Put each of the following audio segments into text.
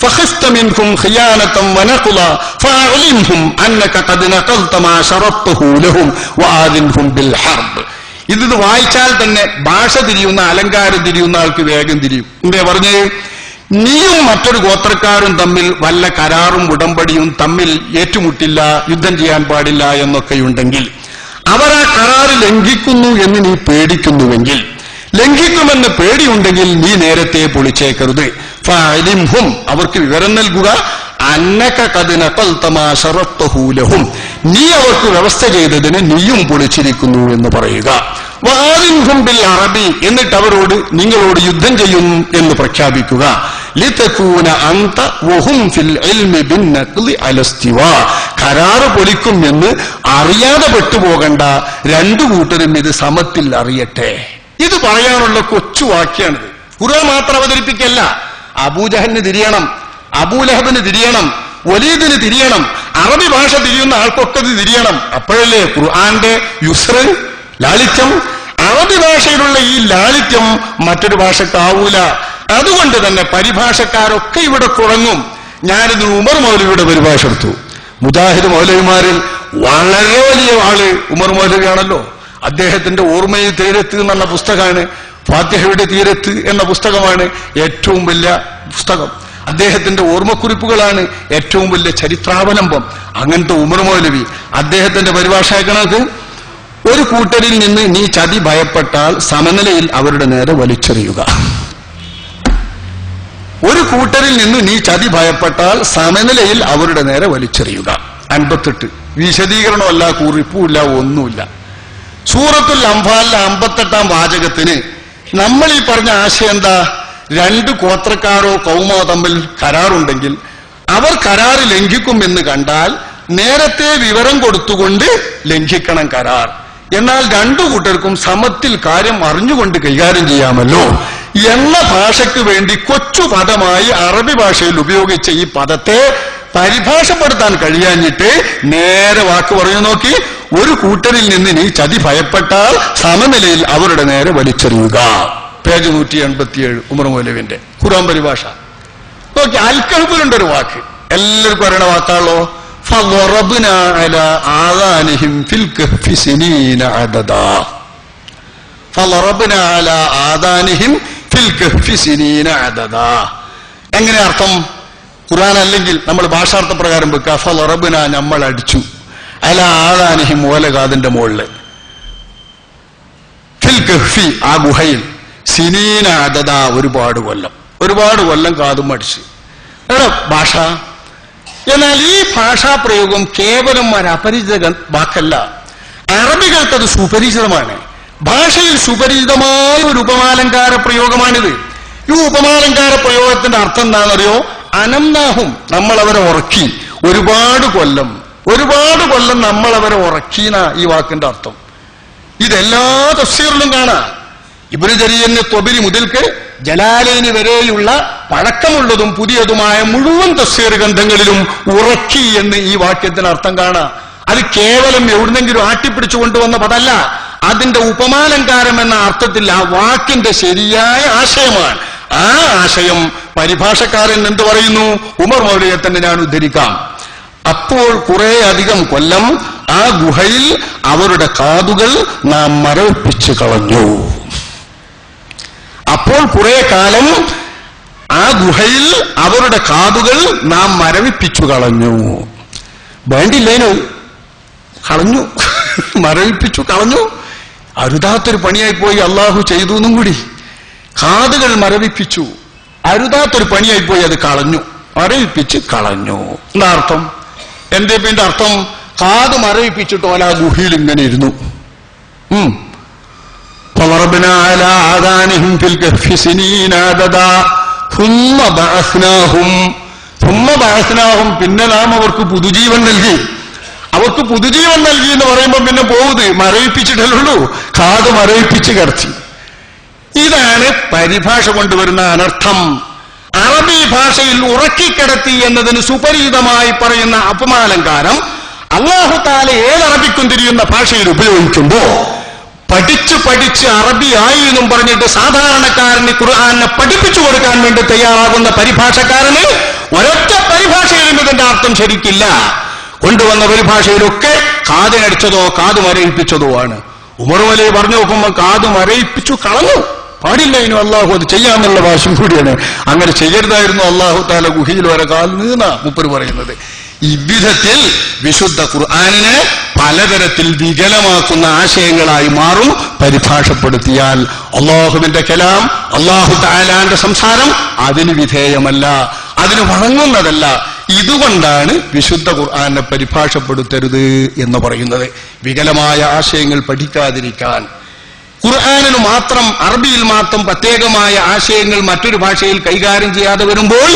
فخفت منهم خيانة ونقضا فأعلمهم أنك قد نقضت ما شرطته لهم وآذنهم بالحرب ഇത് ഇത് വായിച്ചാൽ തന്നെ ഭാഷ തിരിയുന്ന അലങ്കാരം തിരിയുന്ന ആൾക്ക് വേഗം തിരിയും എന്തേ പറഞ്ഞ് നീയും മറ്റൊരു ഗോത്രക്കാരും തമ്മിൽ വല്ല കരാറും ഉടമ്പടിയും തമ്മിൽ ഏറ്റുമുട്ടില്ല യുദ്ധം ചെയ്യാൻ പാടില്ല എന്നൊക്കെയുണ്ടെങ്കിൽ അവർ ആ കരാറ് ലംഘിക്കുന്നു എന്ന് നീ പേടിക്കുന്നുവെങ്കിൽ ലംഘിക്കുമെന്ന് പേടിയുണ്ടെങ്കിൽ നീ നേരത്തെ പൊളിച്ചേക്കരുത് ഫഅലിംഹും അവർക്ക് വിവരം നൽകുക. അന്നക നീ അവർക്ക് വ്യവസ്ഥ ചെയ്തതിന് നീയും പൊളിച്ചിരിക്കുന്നു എന്ന് പറയുക. വാലിംഹും ബിൽ അറബി. എന്നിട്ട് അവരോട് നിങ്ങളോട് യുദ്ധം ചെയ്യും എന്ന് പ്രഖ്യാപിക്കുക. ലിതകൂന അന്ത വഹും ഫിൽ ഇൽമി ബിന്നഖ്ലി അലസ്തിവ കരാറ് പൊലിക്കും എന്ന് അറിയാതെ പെട്ടുപോകണ്ട രണ്ടു കൂട്ടരും ഇത് സമത്തിൽ അറിയട്ടെ. ഇത് പറയാനുള്ള കൊച്ചു വാക്യാണിത്. ഖുർആൻ മാത്രം അവതരിപ്പിക്കല്ല. അബൂജഹലിന് തിരിയണം അബൂലഹബിന് തിരിയണം വലീദിന് തിരിയണം അറബി ഭാഷ തിരിയുന്ന ആൾക്കൊക്കെ തിരിയണം. അപ്പോഴല്ലേ ഖുർആന്റെ യുസ്റ് ലാളിത്യം? അറബി ഭാഷയിലുള്ള ഈ ലാളിത്യം മറ്റൊരു ഭാഷക്കാവൂല അതുകൊണ്ട് തന്നെ പരിഭാഷക്കാരൊക്കെ ഇവിടെ കുറങ്ങും ഞാനിത് ഉമർ മൗലവിയുടെ പരിഭാഷ എടുത്തു. മുജാഹിദ് മൗലവിമാരിൽ വളരെ വലിയ ആൾ ഉമർ മൗലവിയാണല്ലോ. അദ്ദേഹത്തിന്റെ ഓർമ്മയിൽ തീരത്ത് എന്നുള്ള പുസ്തകമാണ് ഫാത്തിഹയുടെ തീരത്ത് എന്ന പുസ്തകമാണ് ഏറ്റവും വലിയ പുസ്തകം. അദ്ദേഹത്തിന്റെ ഓർമ്മക്കുറിപ്പുകളാണ് ഏറ്റവും വലിയ ചരിത്രാവലംബം. അങ്ങനത്തെ ഉമർ മൗലവി അദ്ദേഹത്തിന്റെ പരിഭാഷ കണക്ക് ഒരു കൂട്ടരിൽ നിന്ന് നീ ചതി ഭയപ്പെട്ടാൽ സമനിലയിൽ അവരുടെ നേരെ വലിച്ചെറിയുക. ഒരു കൂട്ടരിൽ നിന്ന് നീ ചതി ഭയപ്പെട്ടാൽ സമനിലയിൽ അവരുടെ നേരെ വലിച്ചെറിയുക. അൻപത്തെട്ട്. വിശദീകരണമല്ല കുറിപ്പുമില്ല ഒന്നുമില്ല. സൂറത്തുൽ അംഫാലിലെ അമ്പത്തെട്ടാം വാചകത്തിന് നമ്മൾ ഈ പറഞ്ഞ ആശയം എന്താ? രണ്ട് ഗോത്രക്കാരോ കൗമോ തമ്മിൽ കരാറുണ്ടെങ്കിൽ അവർ കരാർ ലംഘിക്കും എന്ന് കണ്ടാൽ നേരത്തെ വിവരം കൊടുത്തുകൊണ്ട് ലംഘിക്കണം കരാർ. എന്നാൽ രണ്ടു കൂട്ടർക്കും സമത്തിൽ കാര്യം അറിഞ്ഞുകൊണ്ട് കൈകാര്യം ചെയ്യാമല്ലോ. എന്ന ഭാഷയ്ക്ക് വേണ്ടി കൊച്ചു പദമായി അറബി ഭാഷയിൽ ഉപയോഗിച്ച ഈ പദത്തെ പരിഭാഷപ്പെടുത്താൻ കഴിയാഞ്ഞിട്ട് നേരെ വാക്ക് പറഞ്ഞു നോക്കി. ഒരു കൂട്ടരിൽ നിന്ന് നീ ചതി ഭയപ്പെട്ടാൽ സമനിലയിൽ അവരുടെ നേരെ വലിച്ചെറിയുക. പേജ് നൂറ്റി എൺപത്തിയേഴ് ഉമർ മൗലവിന്റെ ഖുറാൻ പരിഭാഷ. നോക്കി അൽക്കഹബിലുണ്ട് ഒരു വാക്ക്. എല്ലാവർക്കും അറിയണ വാക്കാണല്ലോ. എങ്ങനെ അർത്ഥം? ഖുറാൻ അല്ലെങ്കിൽ നമ്മൾ ഭാഷാർത്ഥ പ്രകാരം വെക്കുക ഫലറബുന നമ്മൾ അടിച്ചു. അല ആദാനിഹിം ഓലകാതിന്റെ മുകളിൽ. ആ ഗുഹയിൽ. സിനീന അതത ഒരുപാട് കൊല്ലം. ഒരുപാട് കൊല്ലം കാതും അടിച്ച് എടാ ഭാഷ. എന്നാൽ ഈ ഭാഷാപ്രയോഗം കേവലം ഒരു അപരിചിത വാക്കല്ല. അറബികൾക്കത് സുപരിചിതമാണ്. ഭാഷയിൽ സുപരിചിതമായ ഒരു ഉപമാലങ്കാര പ്രയോഗമാണിത്. ഈ ഉപമാലങ്കാര പ്രയോഗത്തിന്റെ അർത്ഥം എന്താണെന്നറിയോ? അനംനാഹും നമ്മൾ അവരെ ഉറക്കി. ഒരുപാട് കൊല്ലം. ഒരുപാട് കൊല്ലം നമ്മൾ അവരെ ഉറക്കീന ഈ വാക്കിന്റെ അർത്ഥം. ഇതെല്ലാ തഫ്സീറിലും കാണാം. ഇബ്നു ജരീറിന് തൊബിരി മുതൽക്ക് ജലാലയിന് വരെയുള്ള പഴക്കമുള്ളതും പുതിയതുമായ മുഴുവൻ തഫ്സീർ ഗ്രന്ഥങ്ങളിലും ഉറക്കി എന്ന് ഈ വാക്യത്തിന് അർത്ഥം കാണാം. അത് കേവലം എവിടുന്നെങ്കിലും ആട്ടിപ്പിടിച്ചു കൊണ്ടുവന്ന പദല്ല. അതിന്റെ ഉപമാലങ്കാരം എന്ന അർത്ഥത്തിൽ ആ വാക്കിന്റെ ശരിയായ ആശയമാണ്. ആ ആശയം പരിഭാഷക്കാരൻ എന്ത് പറയുന്നു? ഉമർ മൗലിയെ തന്നെ ഞാൻ ഉദ്ധരിക്കാം. അപ്പോൾ കുറെ അധികം കൊല്ലം ആ ഗുഹയിൽ അവരുടെ കാതുകൾ നാം മരവിപ്പിച്ചു കളഞ്ഞു. അപ്പോൾ കുറെ കാലം ആ ഗുഹയിൽ അവരുടെ കാതുകൾ നാം മരവിപ്പിച്ചു കളഞ്ഞു. വേണ്ടില്ലേനു? കളഞ്ഞു. മരവിപ്പിച്ചു കളഞ്ഞു. അരുതാത്തൊരു പണിയായി പോയി അള്ളാഹു ചെയ്തു എന്നും കൂടി. കാതുകൾ മരവിപ്പിച്ചു. അരുതാത്തൊരു പണിയായി പോയി അത് കളഞ്ഞു. മരവിപ്പിച്ച് കളഞ്ഞു. എന്താ അർത്ഥം? എന്തേ പിന്നെ അർത്ഥം? കാത് മരവിപ്പിച്ചിട്ട് ഓല ആ ഗുഹയിൽ ഇങ്ങനെ ഇരുന്നു. ഉം. فضربنا على آذانهم في الكهف سنين عددا ثم بعثناهم ثم بعثناهم പിന്നെ നാം അവർക്ക് പുതുജീവൻ നൽകി അവർക്ക് പുതുജീവൻ നൽകി എന്ന് പറയുമ്പോൾ പിന്നെ പോകുന്നത് മരവിപ്പിച്ചിട്ടല്ലുള്ളൂ കാത് മരവിപ്പിച്ച് കിടത്തി ഇതാണ് പരിഭാഷ കൊണ്ടുവരുന്ന അനർത്ഥം അറബി ഭാഷയിൽ ഉറക്കിക്കിടത്തി എന്നതിന് സുപരിചിതമായി പറയുന്ന അപമാലങ്കാരം അള്ളാഹു താല ഏത് അറബിക്കും തിരിയുന്ന ഭാഷയിൽ ഉപയോഗിക്കുമ്പോ പഠിച്ചു പഠിച്ച് അറബിയായി എന്നും പറഞ്ഞിട്ട് സാധാരണക്കാരന് ഖുർആാനെ പഠിപ്പിച്ചു കൊടുക്കാൻ വേണ്ടി തയ്യാറാകുന്ന പരിഭാഷക്കാരന് ഒരൊറ്റ പരിഭാഷയിലും ഇതിന്റെ അർത്ഥം ശരിക്കില്ല. കൊണ്ടുവന്ന പരിഭാഷയിലൊക്കെ കാതിനടിച്ചതോ കാത് മരയിപ്പിച്ചതോ ആണ്. ഉമർ വലി പറഞ്ഞു നോക്കുമ്പോൾ കാത് മരയിപ്പിച്ചു കളഞ്ഞു. പാടില്ല ഇനി അള്ളാഹു അത് ചെയ്യാമെന്നുള്ള വാശം കൂടിയാണ്. അങ്ങനെ ചെയ്യരുതായിരുന്നു അള്ളാഹു താല ഗുഹയിൽ വരെ കാൽ നീന്ന മുപ്പര് പറയുന്നത്. ഇவ்விധത്തിൽ വിശുദ്ധ ഖുർആാനിനെ പലതരത്തിൽ വികലമാക്കുന്ന ആശയങ്ങളായി മാറും പരിഭാഷപ്പെടുത്തിയാൽ അള്ളാഹുവിന്റെ കലാം അള്ളാഹു താലാന്റെ സംസാരം അതിന് വിധേയമല്ല അതിന് വഴങ്ങുന്നതല്ല. ഇതുകൊണ്ടാണ് വിശുദ്ധ ഖുർആാനെ പരിഭാഷപ്പെടുത്തരുത് എന്ന് പറയുന്നത്. വികലമായ ആശയങ്ങൾ പഠിക്കാതിരിക്കാൻ ഖുർആാനിന് മാത്രം അറബിയിൽ മാത്രം പ്രത്യേകമായ ആശയങ്ങൾ മറ്റൊരു ഭാഷയിൽ കൈകാര്യം ചെയ്യാതെ വരുമ്പോൾ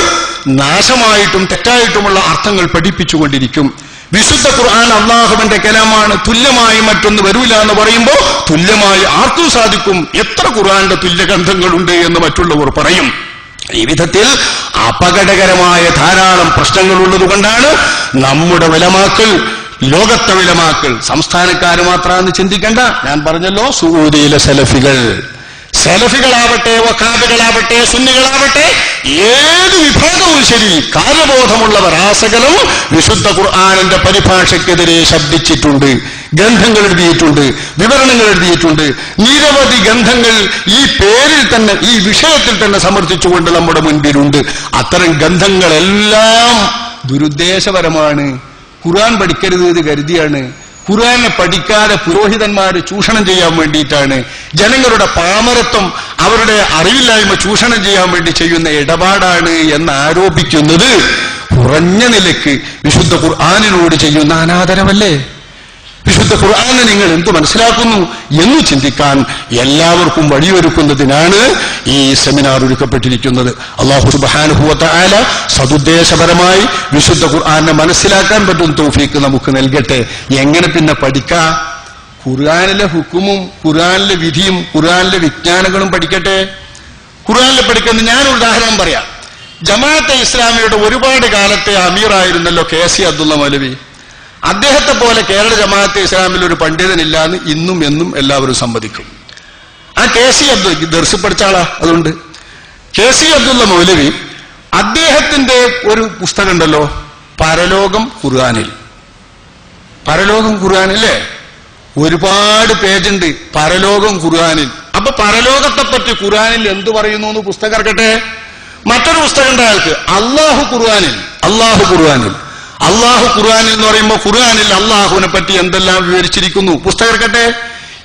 നാശമായിട്ടും തെറ്റായിട്ടുമുള്ള അർത്ഥങ്ങൾ പഠിപ്പിച്ചുകൊണ്ടിരിക്കും. വിശുദ്ധ ഖുർആൻ അള്ളാഹുവിന്റെ കലമാണ് തുല്യമായി മറ്റൊന്ന് വരൂല എന്ന് പറയുമ്പോൾ തുല്യമായി ആർക്കും സാധിക്കും എത്ര ഖുർആന്റെ തുല്യഗ്രന്ഥങ്ങളുണ്ട് എന്ന് മറ്റുള്ളവർ പറയും. ഈ വിധത്തിൽ അപകടകരമായ ധാരാളം പ്രശ്നങ്ങൾ ഉള്ളതുകൊണ്ടാണ് നമ്മുടെ വിലമാക്കൾ ലോകത്തെ വിലമാക്കൾ സംസ്ഥാനക്കാർ മാത്രമാണെന്ന് ചിന്തിക്കണ്ട. ഞാൻ പറഞ്ഞല്ലോ സൂദിയിലെ സെലഫികൾ. സെലഫികളാവട്ടെ വക്കാബികളാവട്ടെ സുന്നികളാവട്ടെ ഏത് വിഭാഗവും ശരി കാര്യബോധമുള്ളവർ ആസകലം വിശുദ്ധ ഖുർആാനിന്റെ പരിഭാഷയ്ക്കെതിരെ ശബ്ദിച്ചിട്ടുണ്ട് ഗ്രന്ഥങ്ങൾ എഴുതിയിട്ടുണ്ട് വിവരണങ്ങൾ എഴുതിയിട്ടുണ്ട്. നിരവധി ഗ്രന്ഥങ്ങൾ ഈ പേരിൽ തന്നെ ഈ വിഷയത്തിൽ തന്നെ സമർത്ഥിച്ചുകൊണ്ട് നമ്മുടെ മുൻപിലുണ്ട്. അത്തരം ഗ്രന്ഥങ്ങളെല്ലാം ദുരുദ്ദേശപരമാണ്. ഖുർആൻ പഠിക്കരുത് ഇത് കരുതിയാണ്. ഖുർആനെ പഠിക്കാതെ പുരോഹിതന്മാരെ ചൂഷണം ചെയ്യാൻ വേണ്ടിയിട്ടാണ്. ജനങ്ങളുടെ പാമരത്വം അവരുടെ അറിവില്ലായ്മ ചൂഷണം ചെയ്യാൻ വേണ്ടി ചെയ്യുന്ന ഇടപാടാണ് എന്ന് ആരോപിക്കുന്നത്. കുറഞ്ഞ നിലയ്ക്ക് വിശുദ്ധ ഖുർആാനിനോട് ചെയ്യുന്ന അനാദരവല്ലേ? വിശുദ്ധ ഖുർആാനെ നിങ്ങൾ എന്ത് മനസ്സിലാക്കുന്നു എന്ന് ചിന്തിക്കാൻ എല്ലാവർക്കും വഴിയൊരുക്കുന്നതിനാണ് ഈ സെമിനാർ ഒരുക്കപ്പെട്ടിരിക്കുന്നത്. അള്ളാഹു സുബാനുഭൂത്ത ആല സതുദ്ദേശപരമായി വിശുദ്ധ ഖുർആാനെ മനസ്സിലാക്കാൻ പറ്റും തോഫീക്ക് നമുക്ക് നൽകട്ടെ. എങ്ങനെ പിന്നെ പഠിക്കാം? ഖുർആാനിലെ ഹുക്കുമും ഖുർആാനിലെ വിധിയും ഖുർആാനിലെ വിജ്ഞാനങ്ങളും പഠിക്കട്ടെ? ഖുർആാനിലെ പഠിക്കുന്ന ഞാൻ ഉദാഹരണം പറയാം. ജമാഅത്തെ ഇസ്ലാമിയുടെ ഒരുപാട് കാലത്തെ അമീറായിരുന്നല്ലോ കെ സി അബ്ദുള്ള മൗലവി. അദ്ദേഹത്തെ പോലെ കേരള ജമാഅത്തെ ഇസ്ലാമിൽ ഒരു പണ്ഡിതനില്ല എന്ന് ഇന്നും എന്നും എല്ലാവരും സമ്മതിക്കും. ആ കെ സി അബ്ദുൽ ദർശി പഠിച്ച ആളാ അതുകൊണ്ട്. കെ സി അബ്ദുള്ള മൗലവി അദ്ദേഹത്തിന്റെ ഒരു പുസ്തകം ഉണ്ടല്ലോ പരലോകം ഖുർആാനിൽ. പരലോകം ഖുർആാനില്ലേ ഒരുപാട് പേജുണ്ട് പരലോകം ഖുർആാനിൽ. അപ്പൊ പരലോകത്തെ പറ്റി ഖുർആാനിൽ എന്ത് പറയുന്നു എന്ന് പുസ്തകം ഇറക്കട്ടെ? മറ്റൊരു പുസ്തകം ഉണ്ട് അയാൾക്ക് അള്ളാഹു ഖുർആാനിൽ അള്ളാഹു ഖുർആാനിൽ. അള്ളാഹു ഖുർആാനിൽ എന്ന് പറയുമ്പോൾ ഖുർആാനിൽ അള്ളാഹുവിനെ പറ്റി എന്തെല്ലാം വിവരിച്ചിരിക്കുന്നു? പുസ്തകർക്കട്ടെ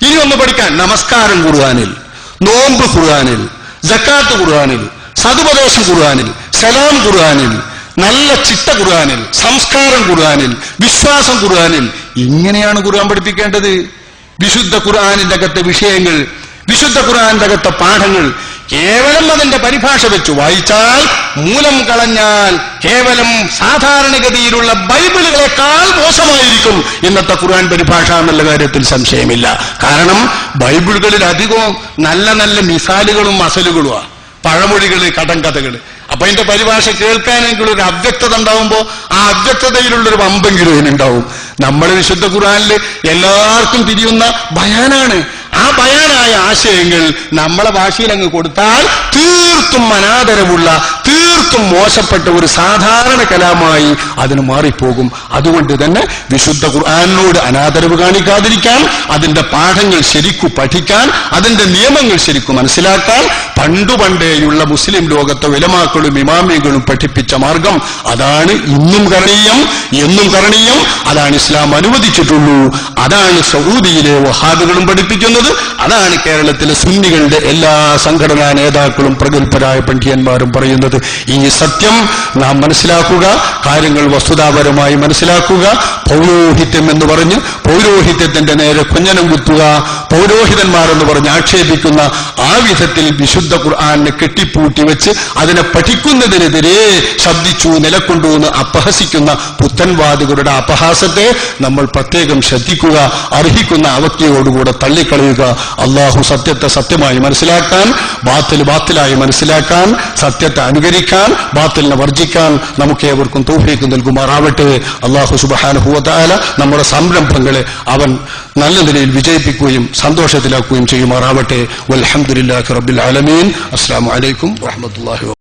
ഇനി ഒന്ന് പഠിക്കാൻ. നമസ്കാരം ഖുർആാനിൽ നോമ്പ് ഖുർആാനിൽ ജക്കാത്ത് ഖുർആാനിൽ സതുപദേശം ഖുർആാനിൽ സലാം ഖുർആാനിൽ നല്ല ചിട്ട ഖുർആാനിൽ സംസ്കാരം ഖുർആാനിൽ വിശ്വാസം ഖുർആാനിൽ. ഇങ്ങനെയാണ് ഖുർആൻ പഠിപ്പിക്കേണ്ടത്. വിശുദ്ധ ഖുർആാനിന്റെ അകത്തെ വിഷയങ്ങൾ വിശുദ്ധ ഖുർആാനിന്റെ അകത്തെ പാഠങ്ങൾ കേവലം അതിന്റെ പരിഭാഷ വെച്ചു വായിച്ചാൽ മൂലം കളഞ്ഞാൽ കേവലം സാധാരണഗതിയിലുള്ള ബൈബിളുകളെക്കാൾ മോശമായിരിക്കും ഇന്നത്തെ ഖുർആൻ പരിഭാഷ എന്നുള്ള കാര്യത്തിൽ സംശയമില്ല. കാരണം ബൈബിളുകളിൽ അധികവും നല്ല നല്ല മിസാലുകളും മസലുകളുമാണ് പഴമൊഴികൾ കടങ്കഥകൾ അപ്പൊ അതിന്റെ പരിഭാഷ കേൾക്കാനെങ്കിലും ഒരു അവ്യക്തത ഉണ്ടാവുമ്പോ ആ അവ്യക്തതയിലുള്ള ഒരു വമ്പെങ്കിലും ഇതിനുണ്ടാവും നമ്മൾ വിശുദ്ധ ഖുർആനിൽ എല്ലാവർക്കും തിരിയുന്ന ബയാനായ ആശയങ്ങൾ നമ്മളെ ഭാഷയിൽ അങ്ങ് കൊടുത്താൽ തീർത്തും അനാദരവുള്ള തീർത്തും മോശപ്പെട്ട ഒരു സാധാരണ കലാമായി അതിന് മാറിപ്പോകും. അതുകൊണ്ട് തന്നെ വിശുദ്ധ ഖുർആാനിനോട് അനാദരവ് കാണിക്കാതിരിക്കാൻ അതിന്റെ പാഠങ്ങൾ ശരിക്കു പഠിക്കാൻ അതിന്റെ നിയമങ്ങൾ ശരിക്കു മനസ്സിലാക്കാൻ പണ്ടു പണ്ടേയുള്ള മുസ്ലിം ലോകത്തെ വിലമാക്കളും ഇമാമികളും പഠിപ്പിച്ച മാർഗം അതാണ് ഇന്നും കരണീയം എന്നും കരണീയം. അതാണ് ഇസ്ലാം അനുവദിച്ചിട്ടുള്ളൂ. അതാണ് സൗദിയിലെ വഹാദുകളും പഠിപ്പിക്കുന്നത്. അതാണ് കേരളത്തിലെ സുന്നികളുടെ എല്ലാ സംഘടനാ നേതാക്കളും പ്രഗത്ഭരായ പണ്ഡിയന്മാരും പറയുന്നത്. ഈ സത്യം നാം മനസ്സിലാക്കുക കാര്യങ്ങൾ വസ്തുതാപരമായി മനസ്സിലാക്കുക പൗരോഹിത്യം എന്ന് പറഞ്ഞ് പൗരോഹിത്യത്തിന്റെ നേരെ കുഞ്ഞനം കുത്തുക പൗരോഹിതന്മാരെന്ന് പറഞ്ഞ് ആക്ഷേപിക്കുന്ന ആ വിധത്തിൽ വിശുദ്ധ ഖുർആാനെ കെട്ടിപ്പൂട്ടി വെച്ച് അതിനെ പഠിക്കുന്നതിനെതിരെ ശബ്ദിച്ചു നിലക്കൊണ്ടു എന്ന് അപഹസിക്കുന്ന പുത്തൻവാദികളുടെ അപഹാസത്തെ നമ്മൾ പ്രത്യേകം ശ്രദ്ധിക്കുക അർഹിക്കുന്ന അവജ്ഞയോടുകൂടെ തള്ളിക്കളയുക. അള്ളാഹു സത്യത്തെ സത്യമായി മനസ്സിലാക്കാൻ ബാത്തിൽ ബാത്തിലായി മനസ്സിലാക്കാൻ സത്യത്തെ അനുകരിക്കാൻ ബാത്തിലിനെ വർജിക്കാൻ നമുക്ക് ഏവർക്കും തോഫിക്ക് നൽകുമാറാവട്ടെ. അള്ളാഹു സുബാനുഭൂത്തായ നമ്മുടെ സംരംഭങ്ങളെ അവൻ നല്ല നിലയിൽ വിജയിപ്പിക്കുകയും സന്തോഷത്തിലാക്കുകയും ചെയ്യുമാറാവട്ടെ. വൽഹംദുലില്ലാഹി റബ്ബിൽ ആലമീൻ. അസ്സാം വലൈക്കും വാഹമത്തല്ലാഹി